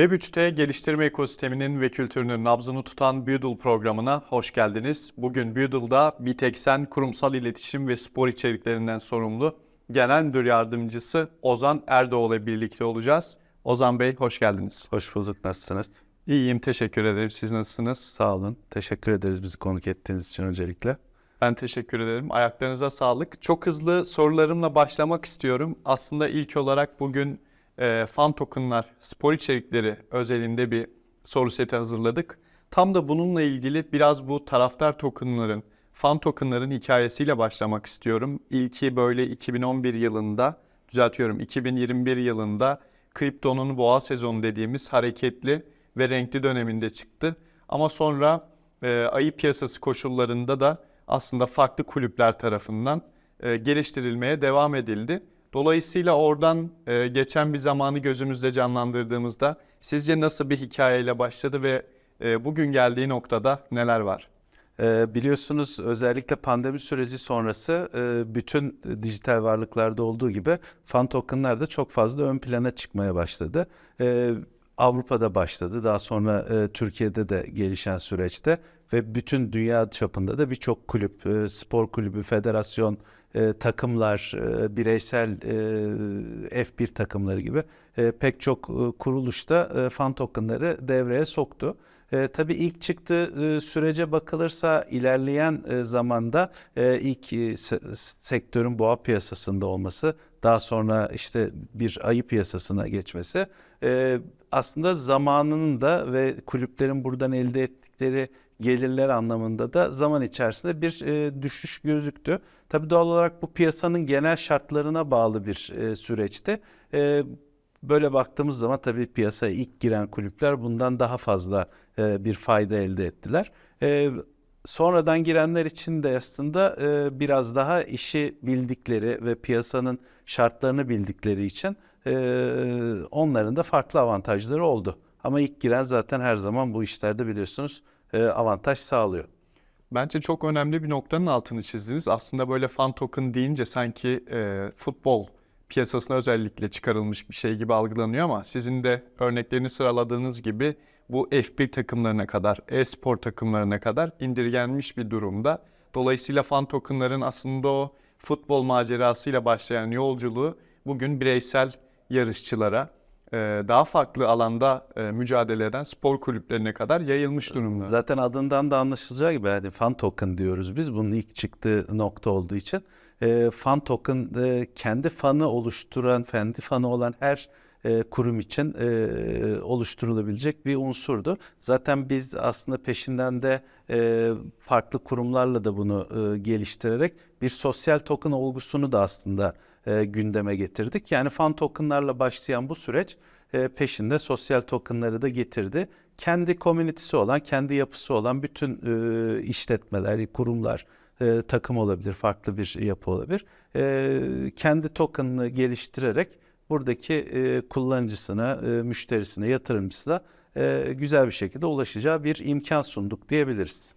Web3'te geliştirme ekosisteminin ve kültürünün nabzını tutan Boodle programına hoş geldiniz. Bugün Boodle'da Bitexen kurumsal iletişim ve spor içeriklerinden sorumlu Genel Müdür Yardımcısı Ozan Erdoğlu ile birlikte olacağız. Ozan Bey hoş geldiniz. Hoş bulduk. Nasılsınız? İyiyim, teşekkür ederim. Siz nasılsınız? Sağ olun. Teşekkür ederiz bizi konuk ettiğiniz için öncelikle. Ben teşekkür ederim. Ayaklarınıza sağlık. Çok hızlı sorularımla başlamak istiyorum. Aslında ilk olarak bugün e, fan tokenlar, spor içerikleri özelinde bir soru seti hazırladık. Tam da bununla ilgili biraz bu taraftar tokenların, fan tokenların hikayesiyle başlamak istiyorum. İlki böyle 2011 yılında, düzeltiyorum 2021 yılında kriptonun boğa sezonu dediğimiz hareketli ve renkli döneminde çıktı. Ama sonra e, ayı piyasası koşullarında da aslında farklı kulüpler tarafından e, geliştirilmeye devam edildi. Dolayısıyla oradan e, geçen bir zamanı gözümüzde canlandırdığımızda sizce nasıl bir hikayeyle başladı ve e, bugün geldiği noktada neler var? Ee, biliyorsunuz özellikle pandemi süreci sonrası e, bütün dijital varlıklarda olduğu gibi fan tokenlar da çok fazla ön plana çıkmaya başladı. Ee, Avrupa'da başladı. Daha sonra e, Türkiye'de de gelişen süreçte ve bütün dünya çapında da birçok kulüp, e, spor kulübü, federasyon, e, takımlar, e, bireysel e, F1 takımları gibi e, pek çok e, kuruluşta e, fan tokenları devreye soktu. E, tabii ilk çıktığı e, sürece bakılırsa ilerleyen e, zamanda e, ilk e, se- sektörün boğa piyasasında olması, daha sonra işte bir ayı piyasasına geçmesi e, aslında zamanının da ve kulüplerin buradan elde ettikleri gelirler anlamında da zaman içerisinde bir e, düşüş gözüktü. Tabii doğal olarak bu piyasanın genel şartlarına bağlı bir e, süreçti. E, böyle baktığımız zaman tabii piyasaya ilk giren kulüpler bundan daha fazla e, bir fayda elde ettiler. E, sonradan girenler için de aslında e, biraz daha işi bildikleri ve piyasanın şartlarını bildikleri için e, onların da farklı avantajları oldu. Ama ilk giren zaten her zaman bu işlerde biliyorsunuz e, avantaj sağlıyor. Bence çok önemli bir noktanın altını çizdiniz. Aslında böyle fan token deyince sanki e, futbol piyasasına özellikle çıkarılmış bir şey gibi algılanıyor ama sizin de örneklerini sıraladığınız gibi bu F1 takımlarına kadar, e-spor takımlarına kadar indirgenmiş bir durumda. Dolayısıyla fan tokenların aslında o futbol macerasıyla başlayan yolculuğu bugün bireysel yarışçılara, e, daha farklı alanda e, mücadele eden spor kulüplerine kadar yayılmış durumda. Zaten adından da anlaşılacağı gibi hani fan token diyoruz biz bunun ilk çıktığı nokta olduğu için. E, fan token e, kendi fanı oluşturan, kendi fanı olan her e, kurum için e, oluşturulabilecek bir unsurdu. Zaten biz aslında peşinden de e, farklı kurumlarla da bunu e, geliştirerek bir sosyal token olgusunu da aslında e, gündeme getirdik. Yani fan tokenlarla başlayan bu süreç e, peşinde sosyal tokenları da getirdi. Kendi komünitesi olan, kendi yapısı olan bütün e, işletmeler, kurumlar, e, takım olabilir, farklı bir yapı olabilir. E, kendi tokenını geliştirerek buradaki e, kullanıcısına, e, müşterisine, yatırımcısına e, güzel bir şekilde ulaşacağı bir imkan sunduk diyebiliriz.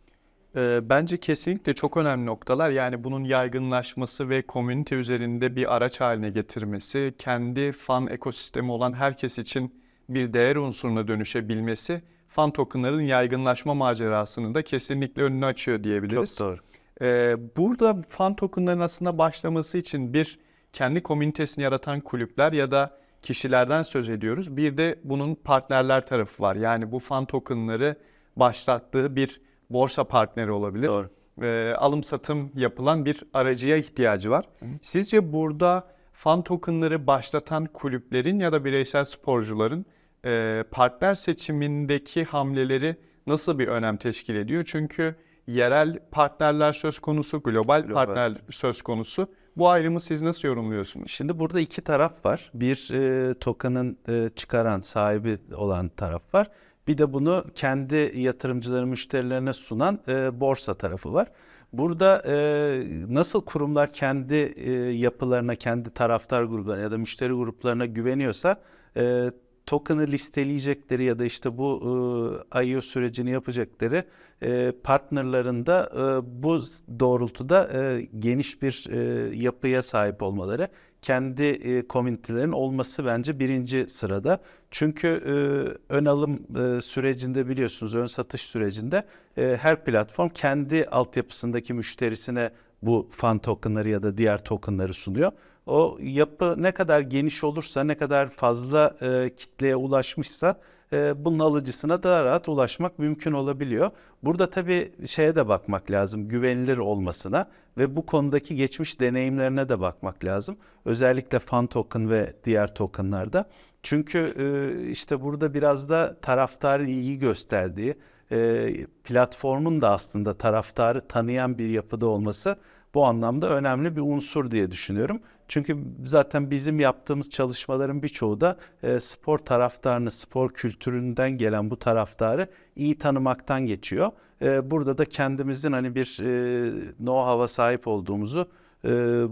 Ee, Bence kesinlikle çok önemli noktalar. Yani bunun yaygınlaşması ve komünite üzerinde bir araç haline getirmesi, kendi fan ekosistemi olan herkes için bir değer unsuruna dönüşebilmesi, fan tokenların yaygınlaşma macerasını da kesinlikle önünü açıyor diyebiliriz. Çok doğru. Ee, burada fan tokenların aslında başlaması için bir kendi komünitesini yaratan kulüpler ya da kişilerden söz ediyoruz. Bir de bunun partnerler tarafı var. Yani bu fan tokenları başlattığı bir borsa partneri olabilir. Doğru. Ee, alım satım yapılan bir aracıya ihtiyacı var. Sizce burada fan tokenları başlatan kulüplerin ya da bireysel sporcuların e, partner seçimindeki hamleleri nasıl bir önem teşkil ediyor? Çünkü yerel partnerler söz konusu, global, Global. partner söz konusu. Bu ayrımı siz nasıl yorumluyorsunuz? Şimdi burada iki taraf var. Bir e, token'ın e, çıkaran, sahibi olan taraf var. Bir de bunu kendi yatırımcıları, müşterilerine sunan e, borsa tarafı var. Burada e, nasıl kurumlar kendi e, yapılarına, kendi taraftar gruplarına ya da müşteri gruplarına güveniyorsa e, token'ı listeleyecekleri ya da işte bu e, IO sürecini yapacakları e, partnerlarında e, bu doğrultuda e, geniş bir e, yapıya sahip olmaları kendi e, komünitelerin olması bence birinci sırada. Çünkü e, ön alım e, sürecinde biliyorsunuz ön satış sürecinde e, her platform kendi altyapısındaki müşterisine bu fan tokenları ya da diğer tokenları sunuyor. O yapı ne kadar geniş olursa, ne kadar fazla e, kitleye ulaşmışsa e, bunun alıcısına daha rahat ulaşmak mümkün olabiliyor. Burada tabii şeye de bakmak lazım, güvenilir olmasına ve bu konudaki geçmiş deneyimlerine de bakmak lazım. Özellikle fan token ve diğer tokenlarda. Çünkü e, işte burada biraz da taraftarın ilgi gösterdiği, e, platformun da aslında taraftarı tanıyan bir yapıda olması bu anlamda önemli bir unsur diye düşünüyorum. Çünkü zaten bizim yaptığımız çalışmaların birçoğu da e, spor taraftarını, spor kültüründen gelen bu taraftarı iyi tanımaktan geçiyor. E, burada da kendimizin hani bir e, know-how'a sahip olduğumuzu, e,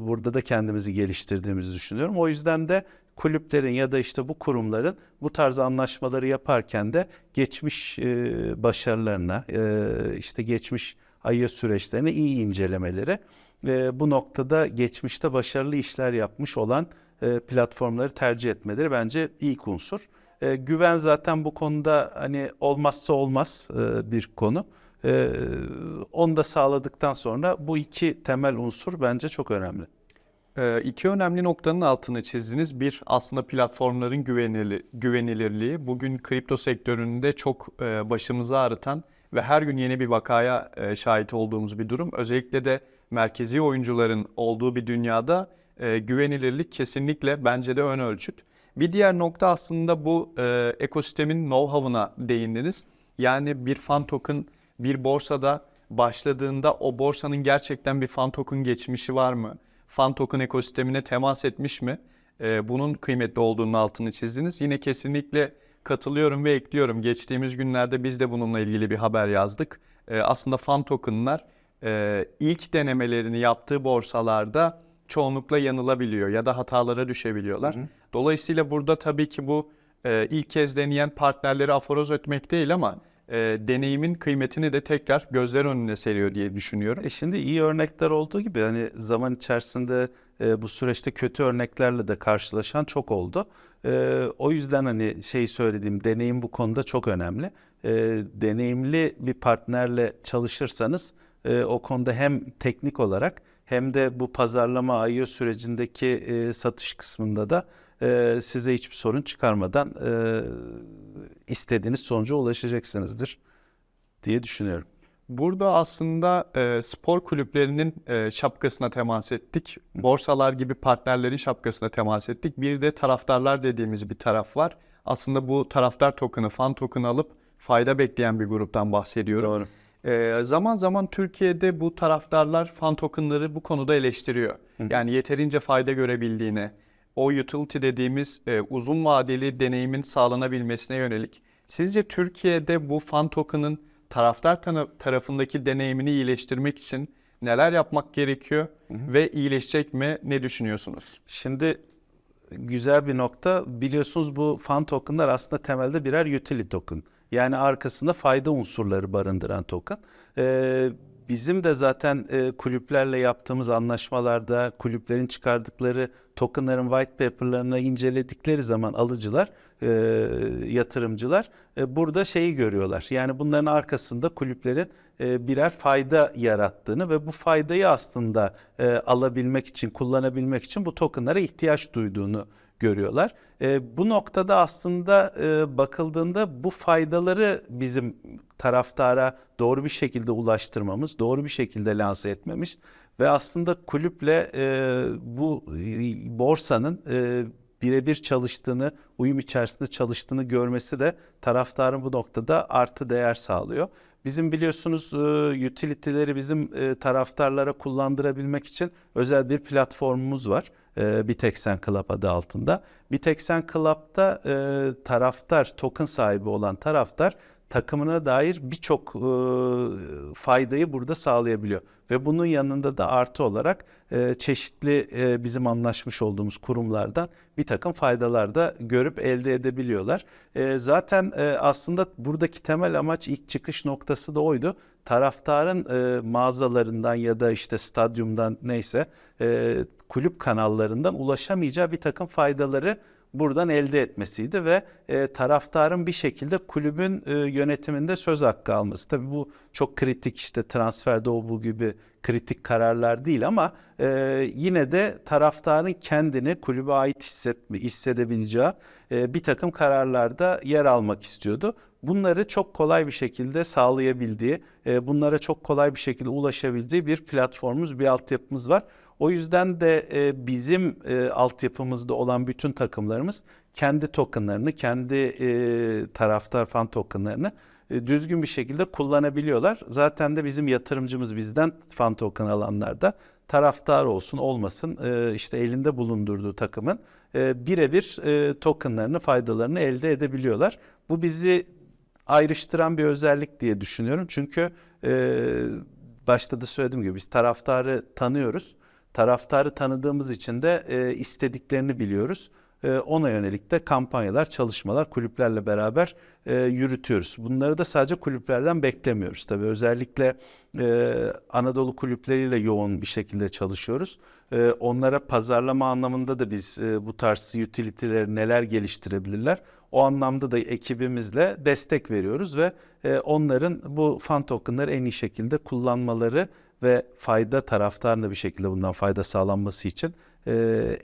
burada da kendimizi geliştirdiğimizi düşünüyorum. O yüzden de kulüplerin ya da işte bu kurumların bu tarz anlaşmaları yaparken de geçmiş e, başarılarına, e, işte geçmiş ayı süreçlerini iyi incelemeleri e, bu noktada geçmişte başarılı işler yapmış olan e, platformları tercih etmeleri bence ilk unsur. E, güven zaten bu konuda hani olmazsa olmaz e, bir konu. E, onu da sağladıktan sonra bu iki temel unsur bence çok önemli. Ee, iki önemli noktanın altını çizdiniz. Bir aslında platformların güvenili, güvenilirliği. Bugün kripto sektöründe çok e, başımızı ağrıtan ve her gün yeni bir vakaya e, şahit olduğumuz bir durum. Özellikle de merkezi oyuncuların olduğu bir dünyada e, güvenilirlik kesinlikle bence de ön ölçüt. Bir diğer nokta aslında bu e, ekosistemin know-how'ına değindiniz. Yani bir fan token bir borsada başladığında o borsanın gerçekten bir fan token geçmişi var mı? Fan token ekosistemine temas etmiş mi? Ee, bunun kıymetli olduğunun altını çizdiniz. Yine kesinlikle katılıyorum ve ekliyorum. Geçtiğimiz günlerde biz de bununla ilgili bir haber yazdık. Ee, aslında fan tokenlar e, ilk denemelerini yaptığı borsalarda çoğunlukla yanılabiliyor ya da hatalara düşebiliyorlar. Dolayısıyla burada tabii ki bu e, ilk kez deneyen partnerleri aforoz etmek değil ama e, deneyimin kıymetini de tekrar gözler önüne seriyor diye düşünüyorum. E şimdi iyi örnekler olduğu gibi hani zaman içerisinde e, bu süreçte kötü örneklerle de karşılaşan çok oldu. E, o yüzden hani şey söylediğim deneyim bu konuda çok önemli. E, deneyimli bir partnerle çalışırsanız e, o konuda hem teknik olarak hem de bu pazarlama IO sürecindeki e, satış kısmında da e, size hiçbir sorun çıkarmadan e, istediğiniz sonuca ulaşacaksınızdır diye düşünüyorum. Burada aslında e, spor kulüplerinin e, şapkasına temas ettik. Borsalar gibi partnerlerin şapkasına temas ettik. Bir de taraftarlar dediğimiz bir taraf var. Aslında bu taraftar token'ı, fan token'ı alıp fayda bekleyen bir gruptan bahsediyorum. Doğru. E, zaman zaman Türkiye'de bu taraftarlar fan token'ları bu konuda eleştiriyor. Yani yeterince fayda görebildiğine, o utility dediğimiz e, uzun vadeli deneyimin sağlanabilmesine yönelik. Sizce Türkiye'de bu fan token'ın taraftar tarafındaki deneyimini iyileştirmek için neler yapmak gerekiyor ve iyileşecek mi? Ne düşünüyorsunuz? Şimdi güzel bir nokta. Biliyorsunuz bu fan tokenlar aslında temelde birer utility token. Yani arkasında fayda unsurları barındıran token. Ee, bizim de zaten e, kulüplerle yaptığımız anlaşmalarda kulüplerin çıkardıkları tokenların white paper'larını inceledikleri zaman alıcılar, e, yatırımcılar e, burada şeyi görüyorlar. Yani bunların arkasında kulüplerin e, birer fayda yarattığını ve bu faydayı aslında e, alabilmek için, kullanabilmek için bu tokenlara ihtiyaç duyduğunu görüyorlar. E, bu noktada aslında e, bakıldığında bu faydaları bizim taraftara doğru bir şekilde ulaştırmamız, doğru bir şekilde lanse etmemiz ve aslında kulüple e, bu e, borsanın e, birebir çalıştığını, uyum içerisinde çalıştığını görmesi de taraftarın bu noktada artı değer sağlıyor. Bizim biliyorsunuz e, utility'leri bizim e, taraftarlara kullandırabilmek için özel bir platformumuz var. E, Bitexen Club adı altında. Bitexen Club'da e, taraftar, token sahibi olan taraftar takımına dair birçok e, faydayı burada sağlayabiliyor. Ve bunun yanında da artı olarak e, çeşitli e, bizim anlaşmış olduğumuz kurumlardan bir takım faydalar da görüp elde edebiliyorlar. E, zaten e, aslında buradaki temel amaç ilk çıkış noktası da oydu. Taraftarın e, mağazalarından ya da işte stadyumdan neyse e, kulüp kanallarından ulaşamayacağı bir takım faydaları buradan elde etmesiydi ve e, taraftarın bir şekilde kulübün e, yönetiminde söz hakkı alması. Tabii bu çok kritik işte transferde o bu gibi kritik kararlar değil ama e, yine de taraftarın kendini kulübe ait hissetme, hissedebileceği e, bir takım kararlarda yer almak istiyordu. Bunları çok kolay bir şekilde sağlayabildiği, e, bunlara çok kolay bir şekilde ulaşabildiği bir platformumuz, bir altyapımız var. O yüzden de e, bizim e, altyapımızda olan bütün takımlarımız kendi tokenlarını, kendi e, taraftar fan tokenlarını e, düzgün bir şekilde kullanabiliyorlar. Zaten de bizim yatırımcımız bizden fan token alanlarda taraftar olsun olmasın e, işte elinde bulundurduğu takımın e, birebir e, tokenlarını, faydalarını elde edebiliyorlar. Bu bizi ayrıştıran bir özellik diye düşünüyorum. Çünkü e, başta da söylediğim gibi biz taraftarı tanıyoruz. Taraftarı tanıdığımız için de e, istediklerini biliyoruz. E, ona yönelik de kampanyalar, çalışmalar kulüplerle beraber e, yürütüyoruz. Bunları da sadece kulüplerden beklemiyoruz. Tabii özellikle e, Anadolu kulüpleriyle yoğun bir şekilde çalışıyoruz. E, onlara pazarlama anlamında da biz e, bu tarz utility'leri neler geliştirebilirler o anlamda da ekibimizle destek veriyoruz ve e, onların bu fan tokenları en iyi şekilde kullanmaları ve fayda taraftarına bir şekilde bundan fayda sağlanması için e,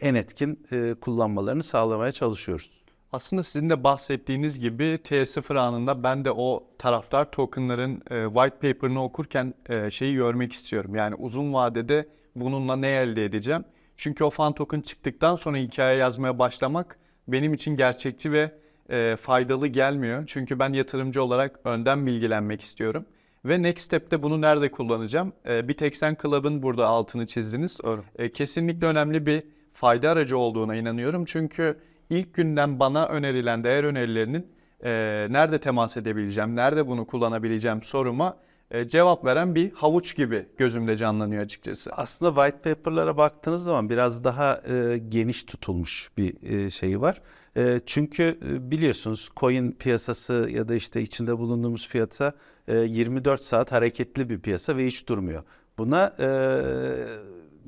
en etkin e, kullanmalarını sağlamaya çalışıyoruz. Aslında sizin de bahsettiğiniz gibi T0 anında ben de o taraftar tokenların e, white paper'ını okurken e, şeyi görmek istiyorum. Yani uzun vadede bununla ne elde edeceğim? Çünkü o fan token çıktıktan sonra hikaye yazmaya başlamak benim için gerçekçi ve e, faydalı gelmiyor. Çünkü ben yatırımcı olarak önden bilgilenmek istiyorum. Ve next step'te bunu nerede kullanacağım? E, bir tek sen Club'ın burada altını çizdiniz. Doğru. E, kesinlikle önemli bir fayda aracı olduğuna inanıyorum. Çünkü ilk günden bana önerilen değer önerilerinin e, nerede temas edebileceğim, nerede bunu kullanabileceğim soruma e, cevap veren bir havuç gibi gözümde canlanıyor açıkçası. Aslında white paper'lara baktığınız zaman biraz daha e, geniş tutulmuş bir e, şeyi var. E, çünkü e, biliyorsunuz coin piyasası ya da işte içinde bulunduğumuz fiyata e, 24 saat hareketli bir piyasa ve hiç durmuyor. Buna e,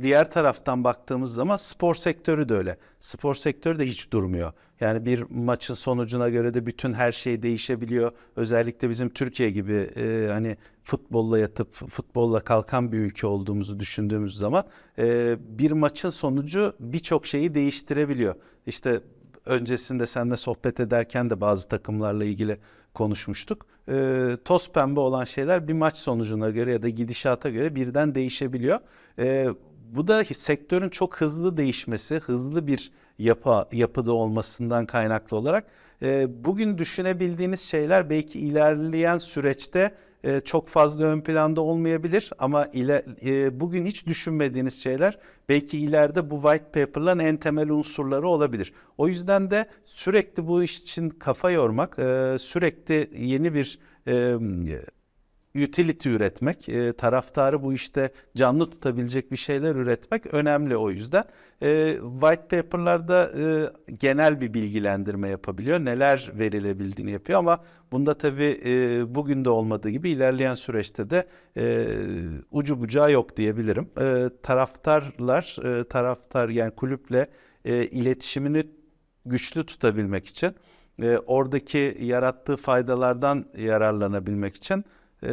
diğer taraftan baktığımız zaman spor sektörü de öyle. Spor sektörü de hiç durmuyor. Yani bir maçın sonucuna göre de bütün her şey değişebiliyor. Özellikle bizim Türkiye gibi e, hani futbolla yatıp futbolla kalkan bir ülke olduğumuzu düşündüğümüz zaman e, bir maçın sonucu birçok şeyi değiştirebiliyor. İşte öncesinde seninle sohbet ederken de bazı takımlarla ilgili konuşmuştuk. E, toz pembe olan şeyler bir maç sonucuna göre ya da gidişata göre birden değişebiliyor. E, bu da sektörün çok hızlı değişmesi, hızlı bir yapı yapıda olmasından kaynaklı olarak e, bugün düşünebildiğiniz şeyler belki ilerleyen süreçte e, çok fazla ön planda olmayabilir ama ile, e, bugün hiç düşünmediğiniz şeyler belki ileride bu white paper'ların en temel unsurları olabilir. O yüzden de sürekli bu iş için kafa yormak, e, sürekli yeni bir e, utility üretmek, e, taraftarı bu işte canlı tutabilecek bir şeyler üretmek önemli o yüzden. E, white paper'larda e, genel bir bilgilendirme yapabiliyor, neler verilebildiğini yapıyor ama bunda tabii e, bugün de olmadığı gibi ilerleyen süreçte de e, ucu bucağı yok diyebilirim. E, taraftarlar, e, taraftar yani kulüple e, iletişimini güçlü tutabilmek için, e, oradaki yarattığı faydalardan yararlanabilmek için e,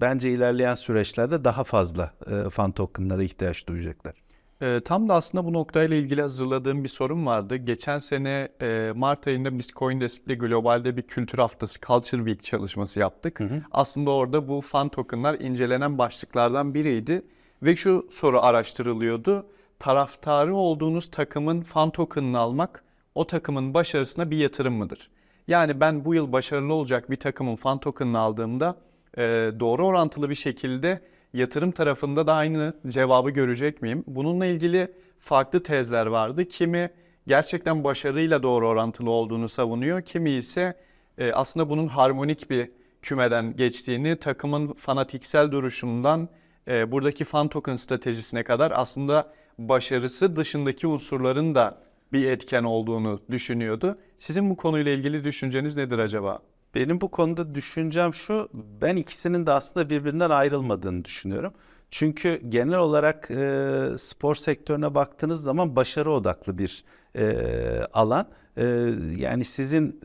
bence ilerleyen süreçlerde daha fazla e, fan tokenlara ihtiyaç duyacaklar. E, tam da aslında bu noktayla ilgili hazırladığım bir sorum vardı. Geçen sene e, Mart ayında biz CoinDesk'le globalde bir kültür haftası Culture Week çalışması yaptık. Aslında orada bu fan tokenlar incelenen başlıklardan biriydi. Ve şu soru araştırılıyordu. Taraftarı olduğunuz takımın fan tokenını almak o takımın başarısına bir yatırım mıdır? Yani ben bu yıl başarılı olacak bir takımın fan tokenını aldığımda e, doğru orantılı bir şekilde yatırım tarafında da aynı cevabı görecek miyim? Bununla ilgili farklı tezler vardı. Kimi gerçekten başarıyla doğru orantılı olduğunu savunuyor, kimi ise e, aslında bunun harmonik bir kümeden geçtiğini, takımın fanatiksel duruşundan e, buradaki fan token stratejisine kadar aslında başarısı dışındaki unsurların da bir etken olduğunu düşünüyordu. Sizin bu konuyla ilgili düşünceniz nedir acaba? Benim bu konuda düşüncem şu, ben ikisinin de aslında birbirinden ayrılmadığını düşünüyorum. Çünkü genel olarak e, spor sektörüne baktığınız zaman başarı odaklı bir e, alan. E, yani sizin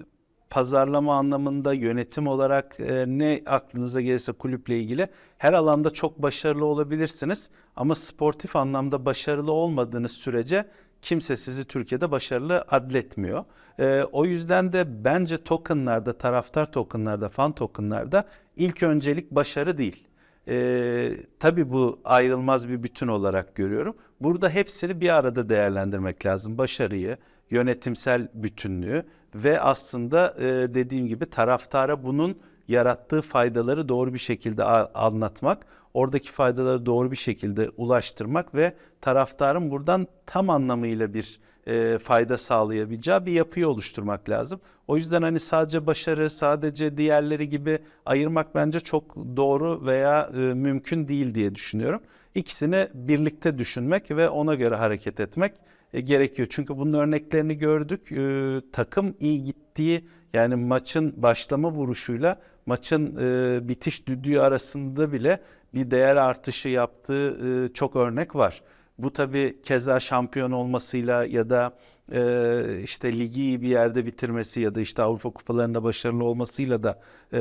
pazarlama anlamında yönetim olarak e, ne aklınıza gelirse kulüple ilgili her alanda çok başarılı olabilirsiniz. Ama sportif anlamda başarılı olmadığınız sürece kimse sizi Türkiye'de başarılı adletmiyor. Ee, o yüzden de bence tokenlarda, taraftar tokenlarda, fan tokenlarda ilk öncelik başarı değil. Ee, tabii bu ayrılmaz bir bütün olarak görüyorum. Burada hepsini bir arada değerlendirmek lazım. Başarıyı, yönetimsel bütünlüğü ve aslında e, dediğim gibi taraftara bunun yarattığı faydaları doğru bir şekilde anlatmak, oradaki faydaları doğru bir şekilde ulaştırmak ve taraftarın buradan tam anlamıyla bir e, fayda sağlayabileceği bir yapıyı oluşturmak lazım. O yüzden hani sadece başarı, sadece diğerleri gibi ayırmak bence çok doğru veya e, mümkün değil diye düşünüyorum. İkisini birlikte düşünmek ve ona göre hareket etmek gerekiyor. Çünkü bunun örneklerini gördük. E, takım iyi gittiği yani maçın başlama vuruşuyla maçın e, bitiş düdüğü arasında bile bir değer artışı yaptığı e, çok örnek var. Bu tabii keza şampiyon olmasıyla ya da e, işte ligi bir yerde bitirmesi ya da işte Avrupa kupalarında başarılı olmasıyla da e,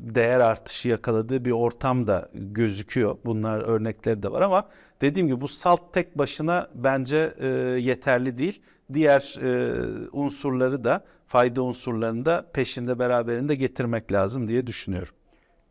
değer artışı yakaladığı bir ortam da gözüküyor. Bunlar örnekleri de var ama dediğim gibi bu salt tek başına bence e, yeterli değil. Diğer e, unsurları da fayda unsurlarını da peşinde beraberinde getirmek lazım diye düşünüyorum.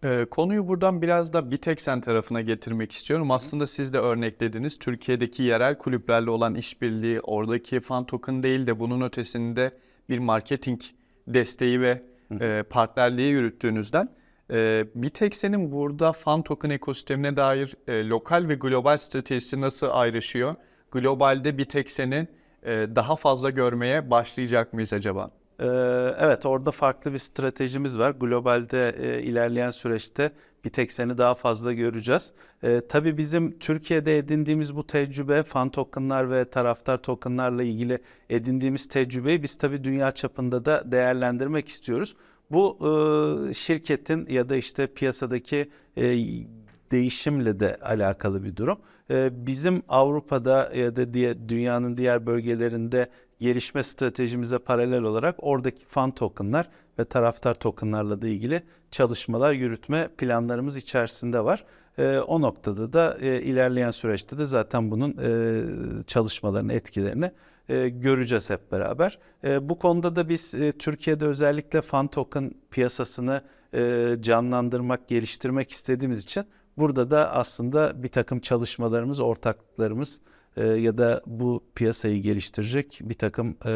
Ee, konuyu buradan biraz da Biteksen tarafına getirmek istiyorum. Aslında siz de örneklediniz. Türkiye'deki yerel kulüplerle olan işbirliği, oradaki fan token değil de bunun ötesinde bir marketing desteği ve e, partnerliği yürüttüğünüzden e, Biteksen'in burada fan token ekosistemine dair e, lokal ve global stratejisi nasıl ayrışıyor? Globalde Biteksen'i e, daha fazla görmeye başlayacak mıyız acaba? Ee, Evet orada farklı bir stratejimiz var. Globalde e, ilerleyen süreçte bir tek seni daha fazla göreceğiz. Ee, tabii bizim Türkiye'de edindiğimiz bu tecrübe, fan tokenlar ve taraftar tokenlarla ilgili edindiğimiz tecrübeyi biz tabii dünya çapında da değerlendirmek istiyoruz. Bu e, şirketin ya da işte piyasadaki e, değişimle de alakalı bir durum. Ee, Bizim Avrupa'da ya da diye dünyanın diğer bölgelerinde gelişme stratejimize paralel olarak oradaki fan tokenlar ve taraftar tokenlarla da ilgili çalışmalar yürütme planlarımız içerisinde var. Ee, o noktada da e, ilerleyen süreçte de zaten bunun e, çalışmaların etkilerini e, göreceğiz hep beraber. E, bu konuda da biz e, Türkiye'de özellikle fan token piyasasını e, canlandırmak, geliştirmek istediğimiz için burada da aslında bir takım çalışmalarımız, ortaklıklarımız e, ya da bu piyasayı geliştirecek bir takım e,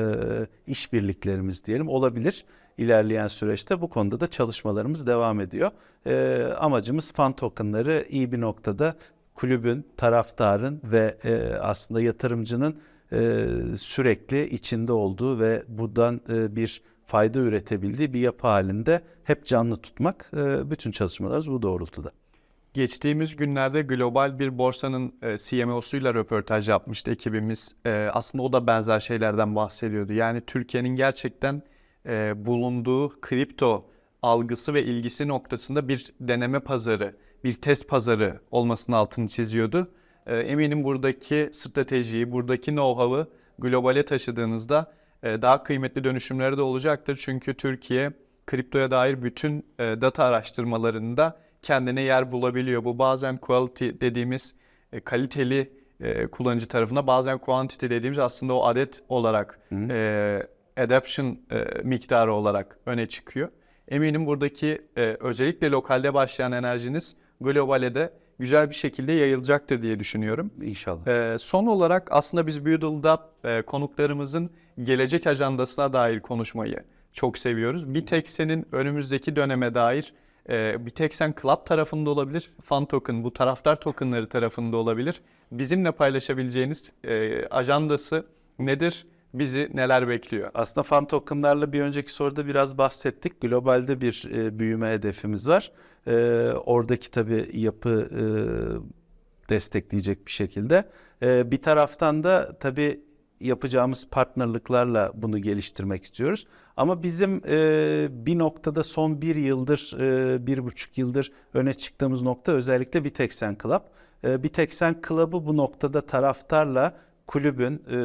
işbirliklerimiz diyelim olabilir ilerleyen süreçte. Bu konuda da çalışmalarımız devam ediyor. E, amacımız fan tokenları iyi bir noktada kulübün, taraftarın ve e, aslında yatırımcının e, sürekli içinde olduğu ve buradan e, bir fayda üretebildiği bir yapı halinde hep canlı tutmak. E, bütün çalışmalarımız bu doğrultuda. Geçtiğimiz günlerde global bir borsanın e, CMO'suyla röportaj yapmıştı ekibimiz. E, aslında o da benzer şeylerden bahsediyordu. Yani Türkiye'nin gerçekten e, bulunduğu kripto algısı ve ilgisi noktasında bir deneme pazarı, bir test pazarı olmasının altını çiziyordu. E, eminim buradaki stratejiyi, buradaki know-how'ı globale taşıdığınızda daha kıymetli dönüşümleri de olacaktır. Çünkü Türkiye kriptoya dair bütün data araştırmalarında kendine yer bulabiliyor. Bu bazen quality dediğimiz e, kaliteli e, kullanıcı tarafında bazen quantity dediğimiz aslında o adet olarak e, adoption e, miktarı olarak öne çıkıyor. Eminim buradaki e, özellikle lokalde başlayan enerjiniz globale de güzel bir şekilde yayılacaktır diye düşünüyorum. İnşallah. Ee, son olarak aslında biz Boodle'da e, konuklarımızın gelecek ajandasına dair konuşmayı çok seviyoruz. Bir tek senin önümüzdeki döneme dair e, bir tek sen Club tarafında olabilir, Fan Token, bu taraftar tokenları tarafında olabilir. Bizimle paylaşabileceğiniz e, ajandası nedir? bizi neler bekliyor? Aslında fan tokenlarla bir önceki soruda biraz bahsettik. Globalde bir e, büyüme hedefimiz var. E, oradaki tabii yapı destekleyecek bir şekilde. Bir taraftan da tabii yapacağımız partnerliklerle bunu geliştirmek istiyoruz. Ama bizim e, bir noktada son bir yıldır, e, bir buçuk yıldır öne çıktığımız nokta özellikle Biteksen Club. E, Biteksen Club'ı bu noktada taraftarla kulübün, e,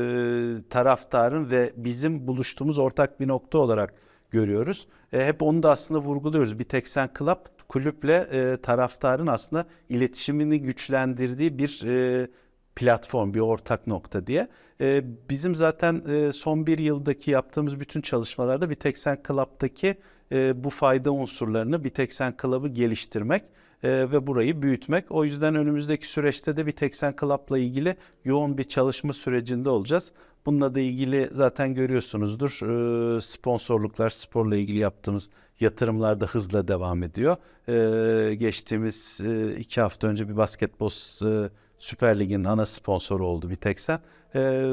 taraftarın ve bizim buluştuğumuz ortak bir nokta olarak görüyoruz. E, hep onu da aslında vurguluyoruz. Bir Teksen Club kulüple e, taraftarın aslında iletişimini güçlendirdiği bir e, platform, bir ortak nokta diye. E, bizim zaten e, son bir yıldaki yaptığımız bütün çalışmalarda bir Teksen Club'daki e, bu fayda unsurlarını bir Teksen Club'ı geliştirmek e, ve burayı büyütmek. O yüzden önümüzdeki süreçte de bir Teksen Club'la ilgili yoğun bir çalışma sürecinde olacağız. Bununla da ilgili zaten görüyorsunuzdur e, sponsorluklar, sporla ilgili yaptığımız yatırımlar da hızla devam ediyor. E, geçtiğimiz e, iki hafta önce bir basketbol Süper Lig'in ana sponsoru oldu bir Teksen. E,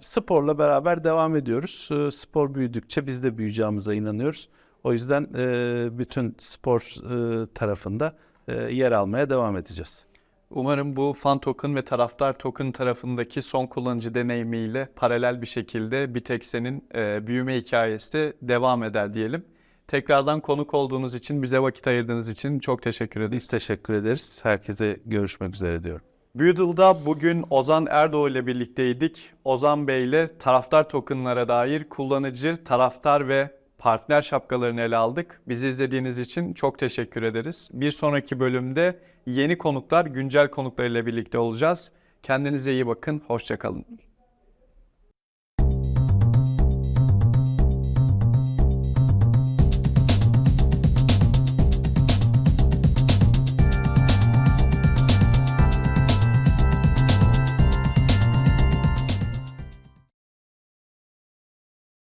sporla beraber devam ediyoruz. E, spor büyüdükçe biz de büyüyeceğimize inanıyoruz. O yüzden e, bütün spor e, tarafında e, yer almaya devam edeceğiz. Umarım bu fan token ve taraftar token tarafındaki son kullanıcı deneyimiyle paralel bir şekilde Biteksen'in e, büyüme hikayesi de devam eder diyelim. Tekrardan konuk olduğunuz için, bize vakit ayırdığınız için çok teşekkür ederiz. Biz teşekkür ederiz. Herkese görüşmek üzere diyorum. Büyüdül'da bugün Ozan Erdoğu ile birlikteydik. Ozan Bey ile taraftar tokenlara dair kullanıcı, taraftar ve partner şapkalarını ele aldık. Bizi izlediğiniz için çok teşekkür ederiz. Bir sonraki bölümde yeni konuklar, güncel konuklar ile birlikte olacağız. Kendinize iyi bakın, hoşçakalın.